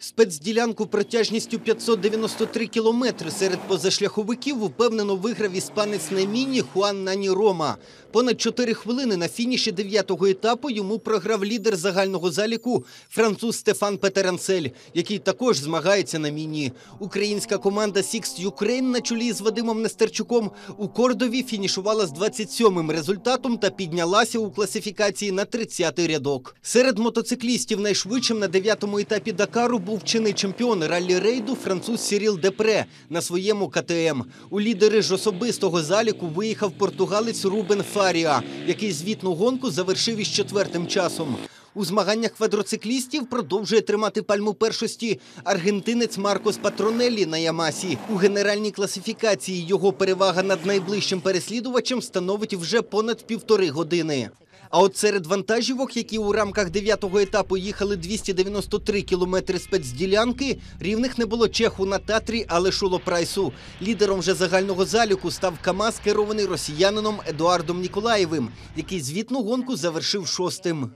Спецділянку протяжністю 593 кілометри серед позашляховиків впевнено виграв іспанець на міні Хуан Нані Рома. Понад 4 хвилини на фініші дев'ятого етапу йому програв лідер загального заліку француз Стефан Петеранцель, який також змагається на міні. Українська команда Six Ukraine на чолі з Вадимом Нестерчуком у Кордові фінішувала з 27-м результатом та піднялася у класифікації на 30-й рядок. Серед мотоциклістів найшвидшим на дев'ятому етапі Дакару був чинний чемпіон раллі-рейду француз Сіріл Депре на своєму КТМ. У лідери ж особистого заліку виїхав португалець Рубен Фаріа, який звітну гонку завершив із четвертим часом. У змаганнях квадроциклістів продовжує тримати пальму першості аргентинець Маркос Патронеллі на Ямасі. У генеральній класифікації його перевага над найближчим переслідувачем становить вже понад півтори години. А от серед вантажівок, які у рамках дев'ятого етапу їхали 293 кілометри спецділянки, рівних не було чеху на Татрі, але Шуло Прайсу. Лідером же загального заліку став КАМАЗ, керований росіянином Едуардом Ніколаєвим, який звітну гонку завершив шостим.